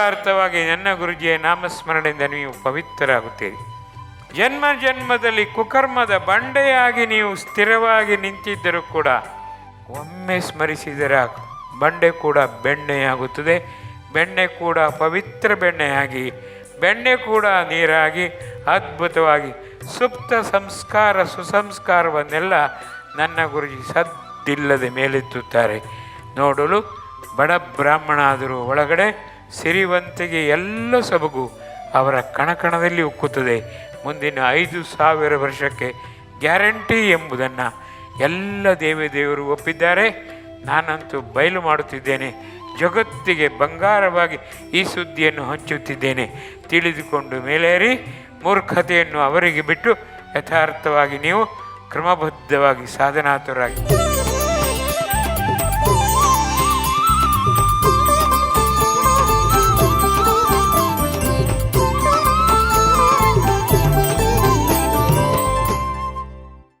ಮೂಲಕವಾಗಿ ನನ್ನ ಗುರುಜಿಯ, ನಾಮಸ್ಮರಣೆಯಿಂದ ನೀವು ಪವಿತ್ರರಾಗುತ್ತೀರಿ. ಜನ್ಮ ಜನ್ಮದಲ್ಲಿ ಕುಕರ್ಮದ ಬಂಡೆಯಾಗಿ ನೀವು ಸ್ಥಿರವಾಗಿ ನಿಂತಿದ್ದರೂ ಕೂಡ ಒಮ್ಮೆ ಸ್ಮರಿಸಿದರೆ ಬಂಡೆ ಕೂಡ ಬೆಣ್ಣೆಯಾಗುತ್ತದೆ. ಬೆಣ್ಣೆ ಕೂಡ ಪವಿತ್ರ ಬೆಣ್ಣೆಯಾಗಿ, ಬೆಣ್ಣೆ ಕೂಡ ನೀರಾಗಿ, ಅದ್ಭುತವಾಗಿ ಸುಪ್ತ ಸಂಸ್ಕಾರ, ಸುಸಂಸ್ಕಾರವನ್ನೆಲ್ಲ ನನ್ನ ಗುರುಜಿ ಸದ್ದಿಲ್ಲದೆ ಮೇಲೆತ್ತುತ್ತಾರೆ. ನೋಡಲು ಬಡ ಬ್ರಾಹ್ಮಣ ಆದರೂ ಒಳಗಡೆ ಸಿರಿವಂತಿಗೆ ಎಲ್ಲ ಸೊಬಗು ಅವರ ಕಣಕಣದಲ್ಲಿ ಉಕ್ಕುತ್ತದೆ. ಮುಂದಿನ ಐದು ಸಾವಿರ ವರ್ಷಕ್ಕೆ ಗ್ಯಾರಂಟಿ ಎಂಬುದನ್ನು ಎಲ್ಲ ದೇವಿದೇವರು ಒಪ್ಪಿದ್ದಾರೆ. ನಾನಂತೂ ಬಯಲು ಮಾಡುತ್ತಿದ್ದೇನೆ. ಜಗತ್ತಿಗೆ ಬಂಗಾರವಾಗಿ ಈ ಸುದ್ದಿಯನ್ನು ಹಂಚುತ್ತಿದ್ದೇನೆ. ತಿಳಿದುಕೊಂಡು ಮೇಲೇರಿ, ಮೂರ್ಖತೆಯನ್ನು ಅವರಿಗೆ ಬಿಟ್ಟು ಯಥಾರ್ಥವಾಗಿ ನೀವು ಕ್ರಮಬದ್ಧವಾಗಿ ಸಾಧನಾತುರಾಗಿ.